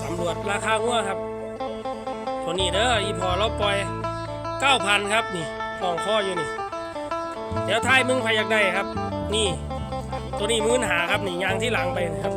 สำรวจราคางัวครับตัวนี้เด้ออีพอเราปล่อย9,000ครับนี่ห้องข้ออยู่นี่ เดี๋ยวทายมึงไปอยากได้ครับ นี่ ตัวนี้มื้นหาครับนี่ยางที่หลังไปนะครับ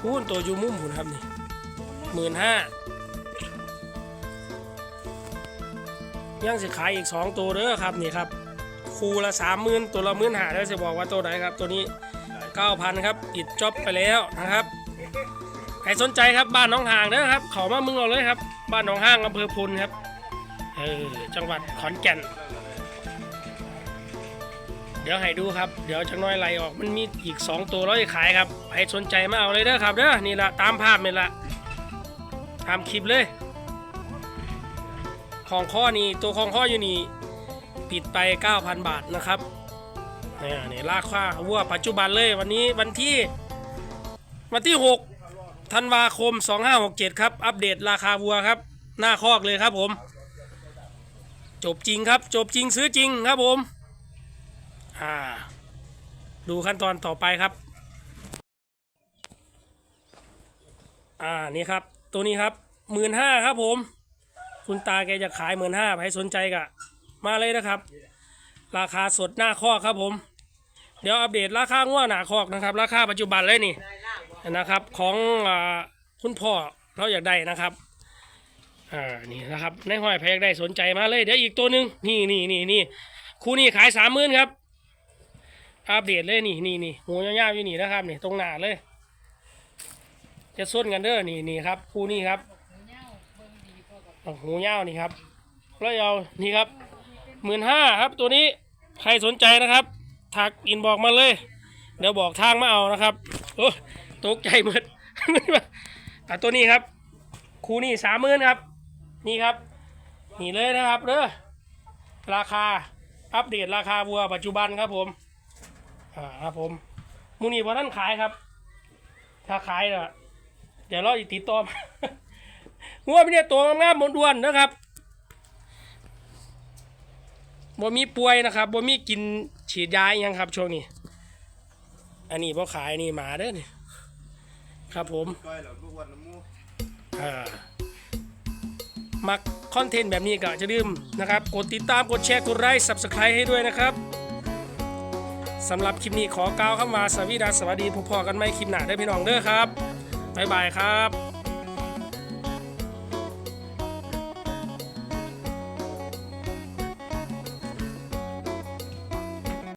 พูนตัวยูมุมผุนครับนี่หมื่นห้ายังสิขายอีกสองตัวเด้อครับนี่ครับ คูละสามหมื่นตัวละหมื่นห้าแล้วจะบอกว่าตัวไหนครับ ตัวนี้เก้าพันครับอิดจ็อบไปแล้วนะครับใครสนใจครับบ้านหน้องห่างเด้อครับเขามามึงเอาเลยครับ บ้านหนองห้างอำเภอพุนครับเออจังหวัดขอนแก่น เดี๋ยวให้ดูครับ เดี๋ยวจังน้อยไหลออกมันมีอีก 2 ตัวร้อยขายครับใครสนใจมาเอาเลยเด้อครับเด้อนี่ละตามภาพนี่ละตามคลิปเลย ของข้อนี่ตัวของข้ออยู่นี่ปิดไป 9,000 บาทนะครับนี่นี่ราคาวัวปัจจุบันเลยวันนี้วันที่ วันที่ 6 ธันวาคม 2567 ครับ อัปเดตราคาวัวครับ หน้าคอกเลยครับผม จบจริงครับ จบจริงซื้อจริงครับผม อ่า ดูขั้นตอนต่อไปครับ อ่านี่ครับ ตัวนี้ครับหมื่นห้าครับผม คุณตาแกจะขายหมื่นห้าใครสนใจกะ มาเลยนะครับ ราคาสดหน้าคอกครับผม เดี๋ยวอัปเดตราคาง่วหน้าคอกนะครับ ราคาปัจจุบันเลยนี่นะครับ ของอคุณพ่อเราอยากได้นะครับอ่านี่นะครับในห้อยแพยากได้สนใจมาเลย เดี๋ยวอีกตัวหนึ่งนี่นี่นี่นี่คู่นี้ขายสามหมื่นครับ อัปเดตเลยนี่นี่นี่หูยาวๆอยู่นี่นะครับนี่ตรงหน้าเลย จะส้นกันเด้อนี่นี่ครับคู่นี้ครับหูยาวนี่ครับแล้วเอานี่ครับหมื่นห้าครับตัวนี้ใครสนใจนะครับทักอินบอกมาเลย เดี๋ยวบอกทางมาเอานะครับโอ้ตกใจหมดแต่ตัวนี้ครับคู่นี้สามหมื่นครับ นี่ครับนี่เลยนะครับเด้อราคาอัปเดตราคาวัวปัจจุบันครับผม อ่าครับผมมูนี่พอท่านขายครับ ถ้าขายเนะเดี๋ยวเราอีกติดต่อมาหัวไม่ได้ตัวงามๆบนด้วนๆนะครับบ่มีป่วยนะครับบ่มีกินฉีดยาอหยังครับช่วงนี้ อันนี้พอขายนี่หมาเด้อนี่ครับผมก้อยเหรอลูกวันน้ำมูอ่ามักคอนเทนต์แบบนี้ก็จะลืมนะครับ กดติดตามกดแชร์กดไลค์ subscribe ให้ด้วยนะครับ สำหรับคลิปนี้ขอกล่าวคำว่าสวีดัสสวัสดีพบพอกันไหมคลิปหน้าได้พี่น้องเด้อครับบ๊ายบายครับ